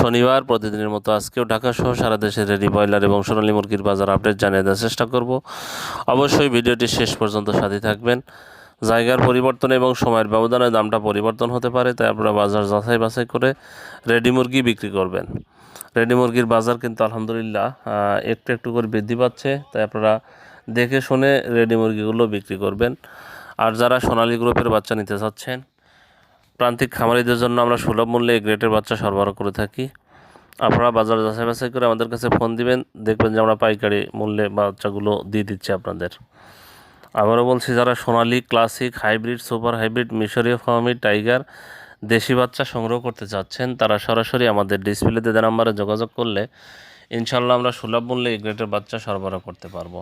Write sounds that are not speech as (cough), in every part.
শনিবার প্রতিদিনের মতো আজকেও ঢাকা সহ সারা দেশে রেডি ব্রয়লার এবং সোনালী মুরগির বাজার আপডেট জানিয়ে দেওয়ার চেষ্টা করব। অবশ্যই ভিডিওটি শেষ পর্যন্ত সাথে থাকবেন। জায়গার পরিবর্তন এবং সময়ের ব্যবধানে দামটা পরিবর্তন হতে পারে, তাই আপনারা বাজার যাচাই বাছাই করে রেডি মুরগি বিক্রি করবেন। রেডি মুরগির বাজার কিন্তু আলহামদুলিল্লাহ একটু একটু করে বৃদ্ধি পাচ্ছে, তাই আপনারা দেখে শুনে রেডি মুরগিগুলো বিক্রি করবেন। আর যারা সোনালী গ্রুপের বাচ্চা নিতে চাচ্ছেন প্রান্তিক খামারিদের জন্য আমরা সুলভ মূল্যে এই গ্রেটের বাচ্চা সরবরাহ করে থাকি। আপনারা বাজার যাচাই বাছাই করে আমাদের কাছে ফোন দিবেন, দেখবেন যে আমরা পাইকারি মূল্যে বাচ্চাগুলো দিয়ে দিচ্ছি আপনাদের। আবারও বলছি, যারা Sonali, classic, hybrid, super hybrid, মিশরীয় ফার্মি, টাইগার, দেশি বাচ্চা সংগ্রহ করতে চাচ্ছেন, তারা সরাসরি আমাদের ডিসপ্লেতে দেওয়া নাম্বারে যোগাযোগ করলে ইনশাল্লাহ আমরা সুলভ মূল্যে এই গ্রেটের বাচ্চা সরবরাহ করতে পারব।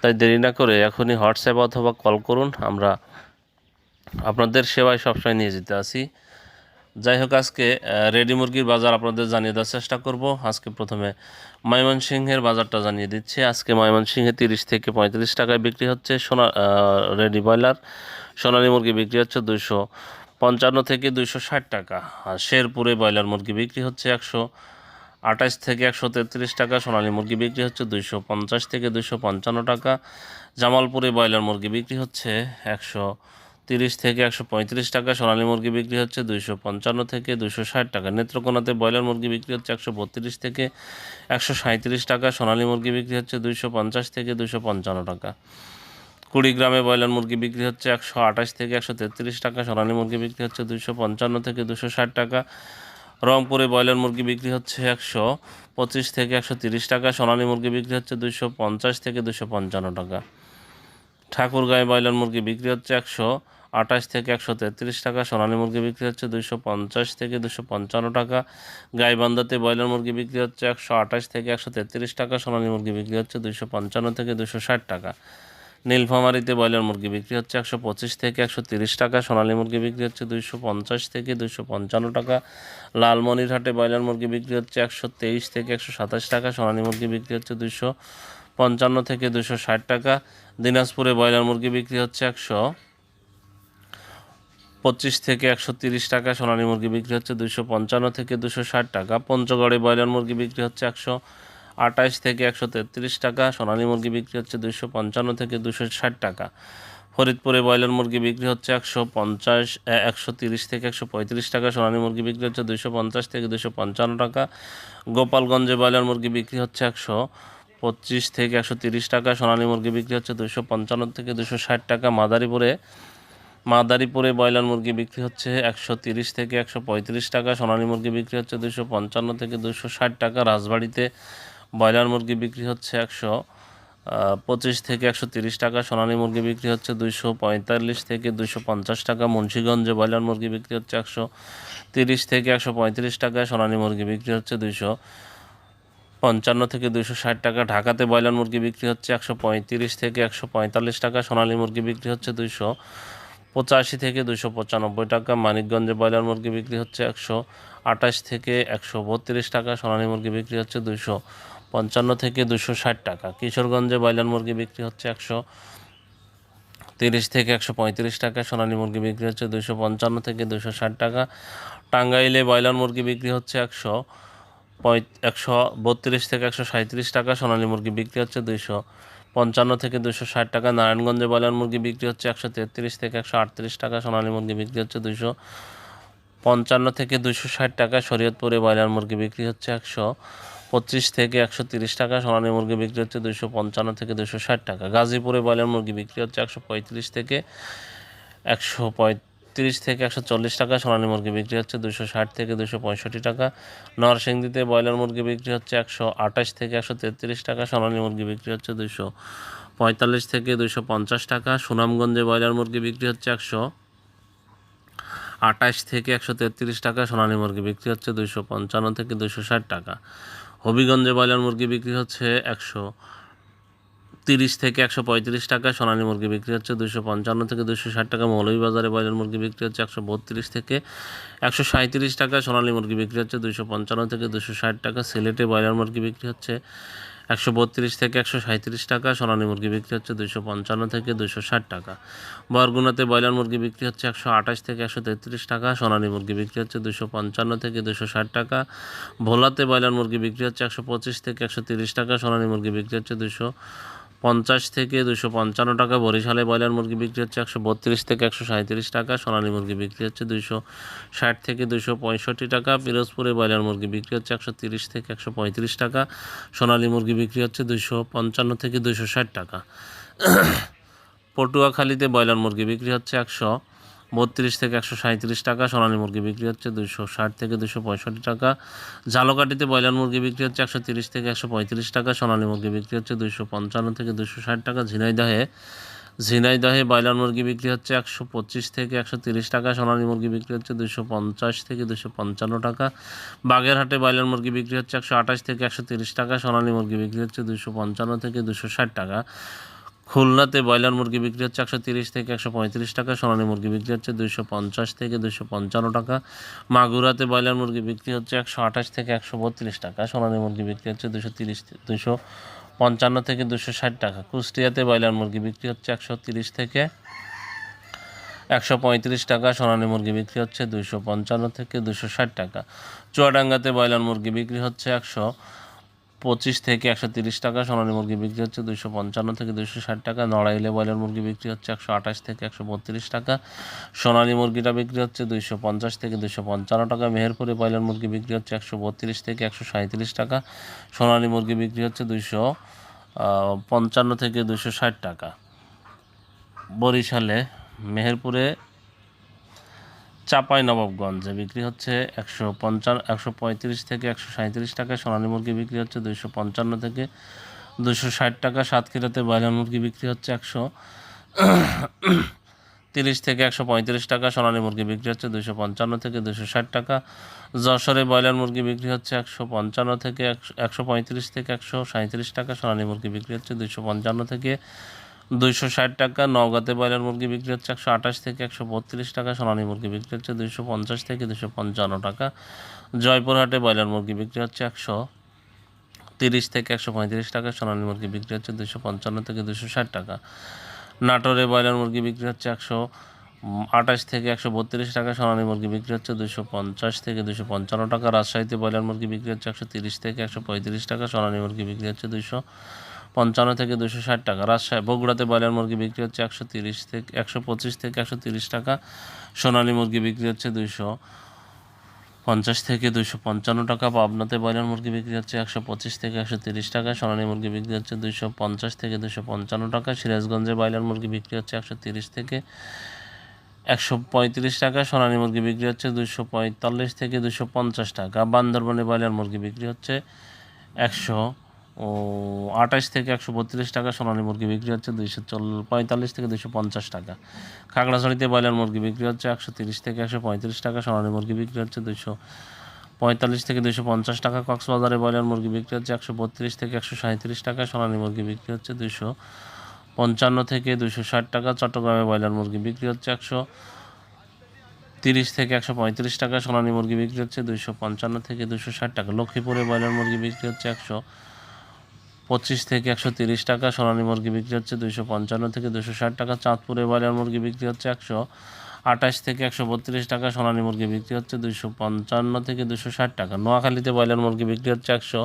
তাই দেরি না করে এখনই হোয়াটসঅ্যাপ অথবা কল করুন, আমরা আপনাদের সেবায় সবসময় নিয়ে যেতে আসি যাই হোক, আজকে রেডি মুরগির বাজার আপনাদের জানিয়ে দেওয়ার চেষ্টা করব। আজকে প্রথমে ময়মনসিংহের বাজারটা জানিয়ে দিচ্ছি। আজকে ময়মনসিংহে তিরিশ থেকে পঁয়ত্রিশ টাকায় বিক্রি হচ্ছে সোনা রেডি ব্রয়লার। সোনালী মুরগি বিক্রি হচ্ছে দুইশো পঞ্চান্ন থেকে দুইশো ষাট টাকা। আর শেরপুরে ব্রয়লার মুরগি বিক্রি হচ্ছে একশো আঠাশ থেকে একশো তেত্রিশ টাকা। সোনালী মুরগি বিক্রি হচ্ছে দুইশো পঞ্চাশ থেকে দুইশো পঞ্চান্ন টাকা। জামালপুরে ব্রয়লার মুরগি বিক্রি হচ্ছে একশো তিরিশ থেকে একশো পঁয়ত্রিশ টাকা, সোনালী মুরগি বিক্রি হচ্ছে দুইশো পঞ্চান্ন থেকে দুইশো ষাট টাকা। নেত্রকোনাতে ব্রয়লার মুরগি বিক্রি হচ্ছে একশো বত্রিশ থেকে একশো সাঁত্রিশ টাকা, সোনালী মুরগি বিক্রি হচ্ছে দুইশো পঞ্চাশ থেকে দুইশো পঞ্চান্ন টাকা। কুড়িগ্রামে ব্রয়লার মুরগি বিক্রি হচ্ছে একশো আঠাশ থেকে একশো তেত্রিশ টাকা, সোনালী মুরগি বিক্রি হচ্ছে দুইশো পঞ্চান্ন থেকে দুশো ষাট টাকা। রংপুরে ব্রয়লার মুরগি বিক্রি হচ্ছে একশো পঁচিশ থেকে একশো তিরিশ টাকা, সোনালী মুরগি বিক্রি হচ্ছে দুইশো পঞ্চাশ থেকে দুশো পঞ্চান্ন টাকা। ঠাকুরগাঁয়ে ব্রয়লার মুরগি বিক্রি হচ্ছে একশো আঠাশ থেকে একশো তেত্রিশ টাকা, সোনালী মুরগি বিক্রি হচ্ছে দুশো পঞ্চাশ থেকে দুশো পঞ্চান্ন টাকা, গাইবান্ধাতে ব্রয়লার মুরগি বিক্রি হচ্ছে একশো আঠাশ থেকে একশো তেত্রিশ টাকা, সোনালী মুরগি বিক্রি হচ্ছে দুশো পঞ্চান্ন থেকে দুশো ষাট টাকা। নীলফামারিতে ব্রয়লার মুরগি বিক্রি হচ্ছে একশো পঁচিশ থেকে একশো তিরিশ টাকা, সোনালী মুরগি বিক্রি হচ্ছে দুইশো পঞ্চাশ থেকে দুইশো পঞ্চান্ন টাকা, লালমনিরহাটে ব্রয়লার মুরগি বিক্রি হচ্ছে একশো তেইশ থেকে একশো সাতাশ টাকা, সোনালী মুরগি বিক্রি হচ্ছে দুইশো পঞ্চান্ন থেকে দুশো ষাট টাকা। দিনাজপুরে ব্রয়লার মুরগি বিক্রি হচ্ছে একশো পঁচিশ থেকে একশো তিরিশ টাকা, সোনালী মুরগি বিক্রি হচ্ছে দুশো পঞ্চান্ন থেকে দুশো ষাট টাকা। পঞ্চগড়ে ব্রয়লার মুরগি বিক্রি হচ্ছে একশো আঠাশ থেকে একশো তেত্রিশ টাকা, সোনালী মুরগি বিক্রি হচ্ছে দুশো পঞ্চান্ন থেকে দুশো ষাট টাকা। ফরিদপুরে ব্রয়লার মুরগি বিক্রি হচ্ছে একশো পঞ্চাশ একশো তিরিশ থেকে একশো পঁয়ত্রিশ টাকা, সোনালী মুরগি বিক্রি হচ্ছে দুশো পঞ্চাশ থেকে দুশো পঞ্চান্ন টাকা। গোপালগঞ্জে ব্রয়লার মুরগি বিক্রি হচ্ছে একশো পঁচিশ থেকে একশো তিরিশ টাকা। সোনালী মুরগি বিক্রি হচ্ছে দুশো পঞ্চান্ন থেকে দুশো ষাট টাকা। মাদারীপুরে মাদারীপুরে ব্রয়লার মুরগি বিক্রি হচ্ছে একশো তিরিশ থেকে একশো পঁয়ত্রিশ টাকা। সোনালী মুরগি বিক্রি হচ্ছে দুশো পঞ্চান্ন থেকে দুশো ষাট টাকা। রাজবাড়িতে ব্রয়লার মুরগি বিক্রি হচ্ছে একশো পঁচিশ থেকে একশো তিরিশ টাকা। সোনালী মুরগি বিক্রি হচ্ছে দুইশো পঁয়তাল্লিশ থেকে দুশো পঞ্চাশ টাকা। মুন্সীগঞ্জে ব্রয়লার মুরগি বিক্রি হচ্ছে একশো তিরিশ থেকে একশো পঁয়ত্রিশ টাকা। সোনালী মুরগি বিক্রি হচ্ছে দুইশো পঞ্চান্ন থেকে দুশো ষাট টাকা। ঢাকাতে ব্রয়লার মুরগি বিক্রি হচ্ছে একশো পঁয়ত্রিশ থেকে একশো পঁয়তাল্লিশ টাকা। সোনালী মুরগি বিক্রি হচ্ছে দুইশো পঁচাশি থেকে দুশো পঁচানব্বই টাকা। মানিকগঞ্জে ব্রয়লার মুরগি বিক্রি হচ্ছে একশো আঠাশ থেকে একশো বত্রিশ টাকা। সোনালী মুরগি বিক্রি হচ্ছে দুশো পঞ্চান্ন থেকে দুশো ষাট টাকা। কিশোরগঞ্জে ব্রয়লার মুরগি বিক্রি হচ্ছে একশো তিরিশ থেকে একশো পঁয়ত্রিশ টাকা। সোনালী মুরগি বিক্রি হচ্ছে দুশো পঞ্চান্ন থেকে দুশো ষাট টাকা। টাঙ্গাইলে ব্রয়লার মুরগি বিক্রি হচ্ছে একশো একশো বত্রিশ থেকে একশো সাঁত্রিশ টাকা, সোনালী মুরগি বিক্রি হচ্ছে দুইশো পঞ্চান্ন থেকে দুশো ষাট টাকা, নারায়ণগঞ্জে ব্রয়লার মুরগি বিক্রি হচ্ছে একশো তেত্রিশ থেকে একশো আটত্রিশ টাকা, সোনালী মুরগি বিক্রি হচ্ছে দুশো পঞ্চান্ন থেকে দুশো ষাট টাকা, শরীয়তপুরে ব্রয়লার মুরগি বিক্রি হচ্ছে একশো পঁচিশ থেকে একশো তিরিশ টাকা, সোনালী মুরগি বিক্রি হচ্ছে দুশো পঞ্চান্ন থেকে দুশো ষাট টাকা। গাজীপুরে ব্রয়লার মুরগি বিক্রি হচ্ছে একশো পঁয়ত্রিশ থেকে একশো পঁয়ত্রিশ থেকে একশো চল্লিশ টাকা, সোনালী মুরগি বিক্রি হচ্ছে দুশো ষাট থেকে দুশো পঁয়ষট্টি টাকা। নরসিংদীতে ব্রয়লার মুরগি বিক্রি হচ্ছে একশো আঠাশ থেকে একশো তেত্রিশ টাকা, সোনালী মুরগি বিক্রি হচ্ছে দুশো পঁয়তাল্লিশ থেকে দুশো পঞ্চাশ টাকা। সুনামগঞ্জে ব্রয়লার মুরগি বিক্রি হচ্ছে একশো আঠাশ থেকে একশো তেত্রিশ টাকা, সোনালী মুরগি বিক্রি হচ্ছে দুশো পঞ্চান্ন থেকে দুশো ষাট টাকা। হবিগঞ্জে ব্রয়লার মুরগি বিক্রি হচ্ছে একশো তিরিশ থেকে একশো পঁয়ত্রিশ টাকা সোনালী মুরগি বিক্রি হচ্ছে। দুশো পঞ্চান্ন থেকে দুশো ষাট টাকা মৌলভীবাজারে ব্রয়লার মুরগি বিক্রি হচ্ছে একশো বত্রিশ থেকে একশো সাঁত্রিশ টাকা সোনালী মুরগি বিক্রি হচ্ছে। দুশো পঞ্চান্ন থেকে দুশো ষাট টাকা সিলেটে ব্রয়লার মুরগি বিক্রি হচ্ছে একশো বত্রিশ থেকে একশো সাঁত্রিশ টাকা সোনালী মুরগি বিক্রি হচ্ছে দুশো পঞ্চান্ন থেকে দুশো ষাট টাকা। বরগুনাতে ব্রয়লার মুরগি বিক্রি হচ্ছে একশো আঠাশ থেকে একশো তেত্রিশ টাকা, সোনালী মুরগি বিক্রি হচ্ছে দুশো পঞ্চান্ন থেকে দুশো ষাট টাকা, ভোলাতে ব্রয়লার মুরগি বিক্রি হচ্ছে একশো পঁচিশ থেকে একশো তিরিশ টাকা, সোনালী মুরগি বিক্রি হচ্ছে দুশো পঞ্চাশ থেকে দুশো পঞ্চান্ন টাকা। বরিশালে ব্রয়লার মুরগি বিক্রি হচ্ছে একশো বত্রিশ থেকে একশো সাঁত্রিশ টাকা। সোনালী মুরগি বিক্রি হচ্ছে দুশো ষাট থেকে দুশো পঁয়ষট্টি টাকা। পিরোজপুরে ব্রয়লার মুরগি বিক্রি হচ্ছে একশো তিরিশ থেকে একশো পঁয়ত্রিশ টাকা। সোনালী মুরগি বিক্রি হচ্ছে দুশো পঞ্চান্ন থেকে দুশো ষাট টাকা। (coughs) পটুয়াখালীতে ব্রয়লার মুরগি বিক্রি হচ্ছে একশো বত্রিশ থেকে একশো সাঁত্রিশ টাকা, সোনালী মুরগি বিক্রি হচ্ছে দুশো ষাট থেকে দুশো পঁয়ষট্টি টাকা। ঝালকাঠিতে ব্রয়লার মুরগি বিক্রি হচ্ছে একশো তিরিশ থেকে একশো পঁয়ত্রিশ টাকা, সোনালী মুরগি বিক্রি হচ্ছে দুশো পঞ্চান্ন থেকে দুশো ষাট টাকা। ঝিনাইদহে ঝিনাইদহে ব্রয়লার মুরগি বিক্রি হচ্ছে একশো পঁচিশ থেকে একশো তিরিশ টাকা, সোনালী মুরগি বিক্রি হচ্ছে দুশো পঞ্চাশ থেকে দুশো পঞ্চান্ন টাকা। বাগেরহাটে ব্রয়লার মুরগি বিক্রি হচ্ছে একশো আঠাশ থেকে একশো তিরিশ টাকা, সোনালী মুরগি বিক্রি হচ্ছে দুশো পঞ্চান্ন থেকে দুশো ষাট টাকা। খুলনাতে ব্রয়লার মুরগি বিক্রি হচ্ছে একশো তিরিশ থেকে একশো পঁয়ত্রিশ টাকা, সোনালী মুরগি বিক্রি হচ্ছে দুশো পঞ্চাশ থেকে দুশো পঞ্চান্ন টাকা, মাগুরাতে ব্রয়লার মুরগি বিক্রি হচ্ছে একশো আঠাশ থেকে একশো বত্রিশ টাকা, সোনালী মুরগি বিক্রি হচ্ছে দুশো তিরিশ দুশো পঞ্চান্ন থেকে দুশো ষাট টাকা, কুষ্টিয়াতে ব্রয়লার মুরগি বিক্রি হচ্ছে একশো তিরিশ থেকে একশো পঁয়ত্রিশ টাকা, সোনালী মুরগি বিক্রি হচ্ছে দুশো পঞ্চান্ন থেকে দুশো ষাট টাকা, চুয়াডাঙ্গাতে ব্রয়লার মুরগি বিক্রি হচ্ছে একশো পঁচিশ থেকে একশো তিরিশ টাকা সোনালী মুরগি বিক্রি হচ্ছে দুশো পঞ্চান্ন থেকে দুশো ষাট টাকা। নড়াইলে ব্রয়লার মুরগি বিক্রি হচ্ছে একশো আঠাশ থেকে একশো বত্রিশ টাকা। সোনালী মুরগিটা বিক্রি হচ্ছে দুশো পঞ্চাশ থেকে দুশো পঞ্চান্ন টাকা। মেহেরপুরে ব্রয়লার মুরগি বিক্রি হচ্ছে একশো বত্রিশ থেকে একশো সাঁত্রিশ টাকা। সোনালী মুরগি বিক্রি হচ্ছে দুশো পঞ্চান্ন থেকে দুশো ষাট টাকা। বরিশালে, মেহেরপুরে চাপাই নবাবগঞ্জে বিক্রি হচ্ছে একশো পঞ্চান্ন, একশো পঁয়ত্রিশ থেকে একশো সাঁত্রিশ টাকা সোনালী মুরগি বিক্রি হচ্ছে দুশো পঞ্চান্ন থেকে দুশো ষাট টাকা সাতক্ষীরাতে ব্রয়লার মুরগি বিক্রি হচ্ছে একশো তিরিশ থেকে একশো পঁয়ত্রিশ টাকা, সোনালী মুরগি বিক্রি হচ্ছে দুশো পঞ্চান্ন থেকে দুশো ষাট টাকা, যশোরে ব্রয়লার মুরগি বিক্রি হচ্ছে একশো পঞ্চান্ন থেকে একশো পঁয়ত্রিশ থেকে একশো সাঁত্রিশ টাকা, সোনালী মুরগি বিক্রি হচ্ছে দুশো পঞ্চান্ন থেকে দুইশো ষাট টাকা, নওগাঁতে ব্রয়লার মুরগি বিক্রি হচ্ছে একশো আঠাশ থেকে একশো বত্রিশ টাকা, সোনালী মুরগি বিক্রি হচ্ছে দুইশো পঞ্চাশ থেকে দুশো পঞ্চান্ন টাকা। জয়পুরহাটে ব্রয়লার মুরগি বিক্রি হচ্ছে একশো তিরিশ থেকে একশো পঁয়ত্রিশ টাকা, সোনালী মুরগি বিক্রি হচ্ছে দুশো পঞ্চান্ন থেকে দুশো ষাট টাকা। নাটোরে ব্রয়লার মুরগি বিক্রি হচ্ছে একশো আঠাশ থেকে একশো বত্রিশ টাকা, সোনালী মুরগি বিক্রি হচ্ছে দুশো পঞ্চাশ থেকে দুশো পঞ্চান্ন টাকা। রাজশাহীতে ব্রয়লার মুরগি বিক্রি হচ্ছে একশো তিরিশ থেকে একশো পঁয়ত্রিশ টাকা, সোনালী মুরগি বিক্রি হচ্ছে দুশো পঞ্চান্ন থেকে দুশো ষাট টাকা। রাজশাহী বগুড়াতে ব্রয়লার মুরগি বিক্রি হচ্ছে একশো তিরিশ থেকে একশো পঁচিশ থেকে একশো তিরিশ টাকা। সোনালী মুরগি বিক্রি হচ্ছে দুশো পঞ্চাশ থেকে দুশো পঞ্চান্ন টাকা। পাবনাতে ব্রয়লার মুরগি বিক্রি হচ্ছে একশো পঁচিশ থেকে একশো তিরিশ টাকা। সোনালী মুরগি বিক্রি হচ্ছে দুশো পঞ্চাশ থেকে দুশো পঞ্চান্ন টাকা। সিরাজগঞ্জে ব্রয়লার মুরগি বিক্রি হচ্ছে একশো তিরিশ থেকে একশো পঁয়ত্রিশ টাকা। সোনালী মুরগি বিক্রি হচ্ছে দুশো পঁয়তাল্লিশ থেকে দুশো পঞ্চাশ টাকা। বান্দরবনে ব্রয়লার মুরগি বিক্রি হচ্ছে একশো আঠাশ থেকে একশো বত্রিশ টাকা সোনালী মুরগি বিক্রি হচ্ছে, দুইশো পঁয়তাল্লিশ থেকে দুশো পঞ্চাশ টাকা। খাগড়াছড়িতে ব্রয়লার মুরগি বিক্রি হচ্ছে, একশো তিরিশ থেকে একশো পঁয়ত্রিশ টাকা, সোনালী মুরগি বিক্রি হচ্ছে দুশো পঁয়তাল্লিশ থেকে দুশো পঞ্চাশ টাকা, কক্সবাজারে ব্রয়লার মুরগি বিক্রি হচ্ছে, একশো বত্রিশ থেকে একশো সাঁত্রিশ টাকা, সোনালী মুরগি বিক্রি হচ্ছে দুশো পঞ্চান্ন থেকে দুশো ষাট টাকা, চট্টগ্রামে ব্রয়লার মুরগি বিক্রি হচ্ছে একশো তিরিশ থেকে একশো পঁয়ত্রিশ টাকা, সোনালী মুরগি বিক্রি হচ্ছে দুশো পঞ্চান্ন থেকে দুশো ষাট টাকা। লক্ষ্মীপুরে ব্রয়লার মুরগি বিক্রি হচ্ছে একশো পঁচিশ থেকে একশো তিরিশ টাকা, সোনালী মুরগি বিক্রি হচ্ছে দুশো পঞ্চান্ন থেকে দুশো ষাট টাকা, চাঁদপুরে ব্রয়লার মুরগি বিক্রি হচ্ছে একশো আঠাশ থেকে একশো বত্রিশ টাকা, সোনালী মুরগি বিক্রি হচ্ছে দুশো পঞ্চান্ন থেকে দুশো ষাট টাকা। নোয়াখালীতে ব্রয়লার মুরগি বিক্রি হচ্ছে একশো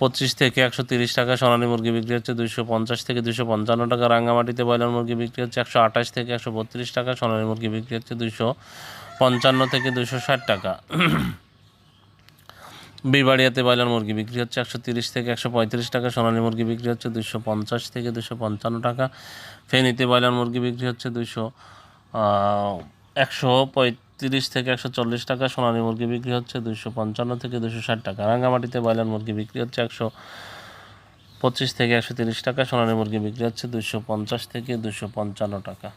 পঁচিশ থেকে একশো তিরিশ টাকা, সোনালী মুরগি বিক্রি হচ্ছে দুশো পঞ্চাশ থেকে দুশো পঞ্চান্ন টাকা, রাঙ্গামাটিতে ব্রয়লার মুরগি বিক্রি হচ্ছে একশো আঠাশ থেকে একশো বত্রিশ টাকা, সোনালী মুরগি বিক্রি হচ্ছে দুশো পঞ্চান্ন থেকে দুশো ষাট টাকা। বিবাড়িয়াতে ব্রয়লার মুরগি বিক্রি হচ্ছে একশো তিরিশ থেকে একশো পঁয়ত্রিশ টাকা, সোনালী মুরগি বিক্রি হচ্ছে দুশো পঞ্চাশ থেকে দুশো পঞ্চান্ন টাকা, ফেনীতে ব্রয়লার মুরগি বিক্রি হচ্ছে দুশো একশো পঁয়ত্রিশ থেকে একশো চল্লিশ টাকা, সোনালী মুরগি বিক্রি হচ্ছে দুশো পঞ্চান্ন থেকে দুশো ষাট টাকা। রাঙ্গামাটিতে ব্রয়লার মুরগি বিক্রি হচ্ছে একশো পঁচিশ থেকে একশো তিরিশ টাকা, সোনালী মুরগি বিক্রি হচ্ছে দুশো পঞ্চাশ থেকে দুশো পঞ্চান্ন টাকা।